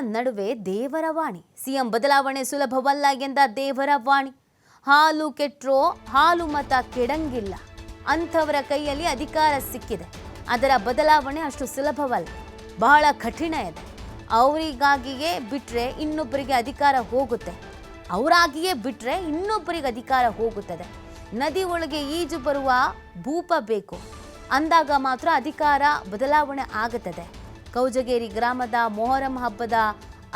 ನಡುವೆ ದೇವರ ವಾಣಿ. ಸಿಎಂ ಬದಲಾವಣೆ ಸುಲಭವಲ್ಲ ಎಂದ ದೇವರ ವಾಣಿ. ಹಾಲು ಕೆಟ್ರೋ, ಹಾಲು ಮತ ಕೆಡಂಗಿಲ್ಲ. ಅಂಥವರ ಕೈಯಲ್ಲಿ ಅಧಿಕಾರ ಸಿಕ್ಕಿದೆ. ಅದರ ಬದಲಾವಣೆ ಅಷ್ಟು ಸುಲಭವಲ್ಲ. ಬಹಳ ಕಠಿಣ ಇದೆ. ಅವರಿಗಾಗಿಯೇ ಬಿಟ್ಟರೆ ಇನ್ನೊಬ್ಬರಿಗೆ ಅಧಿಕಾರ ಹೋಗುತ್ತೆ. ಅವರಾಗಿಯೇ ಬಿಟ್ಟರೆ ಇನ್ನೊಬ್ಬರಿಗೆ ಅಧಿಕಾರ ಹೋಗುತ್ತದೆ. ನದಿ ಒಳಗೆ ಈಜು ಬರುವ ಭೂಪ ಬೇಕು. ಅಂದಾಗ ಮಾತ್ರ ಅಧಿಕಾರ ಬದಲಾವಣೆ ಆಗುತ್ತದೆ. ಕೌಜಗೇರಿ ಗ್ರಾಮದ ಮೊಹರಂ ಹಬ್ಬದ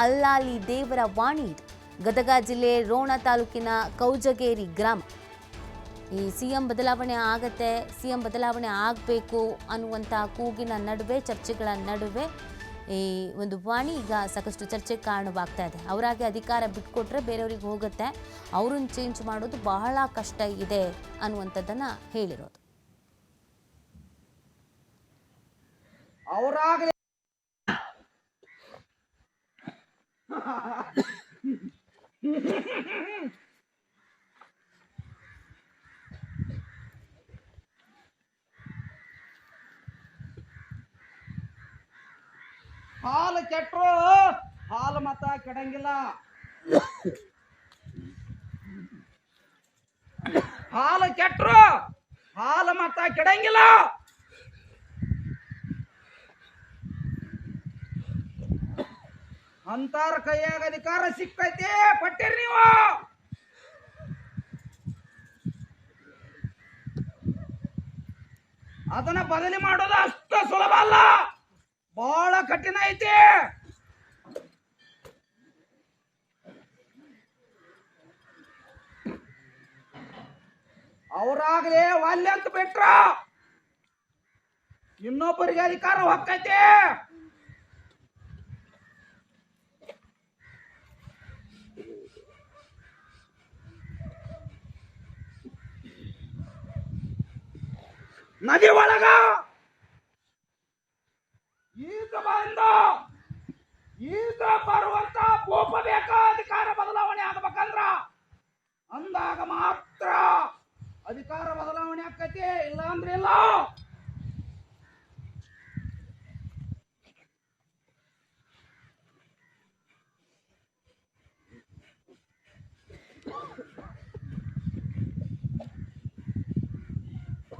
ಅಲ್ಲಾಲಿ ದೇವರ ವಾಣಿ ಗದಗ ಜಿಲ್ಲೆ ರೋಣ ತಾಲೂಕಿನ ಕೌಜಗೇರಿ ಗ್ರಾಮ. ಈ ಸಿ ಎಂ ಬದಲಾವಣೆ ಆಗತ್ತೆ ಸಿ ಎಂ ಬದಲಾವಣೆ ಆಗಬೇಕು ಅನ್ನುವಂಥ ಕೂಗಿನ ನಡುವೆ, ಚರ್ಚೆಗಳ ನಡುವೆ ಈ ಒಂದು ವಾಣಿ ಈಗ ಸಾಕಷ್ಟು ಚರ್ಚೆಗೆ ಕಾರಣವಾಗ್ತಾ ಇದೆ. ಅವರಾಗೆ ಅಧಿಕಾರ ಬಿಟ್ಕೊಟ್ರೆ ಬೇರೆಯವ್ರಿಗೆ ಹೋಗುತ್ತೆ. ಅವ್ರನ್ನ ಚೇಂಜ್ ಮಾಡೋದು ಬಹಳ ಕಷ್ಟ ಇದೆ ಅನ್ನುವಂಥದ್ದನ್ನು ಹೇಳಿರೋದು. ಅವರಾಗಲಿ ಹಾಲು ಕೆಟ್ಟರು ಹಾಲು ಮತ ಕೆಡಂಗಿಲ್ಲ. ಹಾಲು ಕೆಟ್ಟರು ಹಾಲು ಮತ ಕೆಡಂಗಿಲ್ಲ. ಅಂತಾರ ಕೈಯಾಗ ಅಧಿಕಾರ ಸಿಕ್ಕೈತಿ, ಪಟ್ಟಿರಿ ನೀವು. ಅದನ್ನ ಬದಲಿ ಮಾಡೋದು ಅಷ್ಟು ಸುಲಭ ಅಲ್ಲ. ಬಹಳ ಕಠಿಣ ಐತಿ. ಅವರಾಗ್ಲೇ ವಾಲ್ಯ ಅಂತ ಬಿಟ್ರ. ಇನ್ನೊಬ್ಬರಿಗೆ ಅಧಿಕಾರ ಹೊಕ್ಕೈತಿ. ನದಿ ಒಳಗ ಈಗ ಬಂದ, ಈತ ಬರುವಂತ ಕೋಪ ಅಧಿಕಾರ ಬದಲಾವಣೆ ಆಗ್ಬೇಕಂದ್ರ ಅಂದಾಗ ಮಾತ್ರ ಅಧಿಕಾರ ಬದಲಾವಣೆ ಆಕತಿ ಇಲ್ಲ ಅಂದ್ರೆ ಇಲ್ಲ.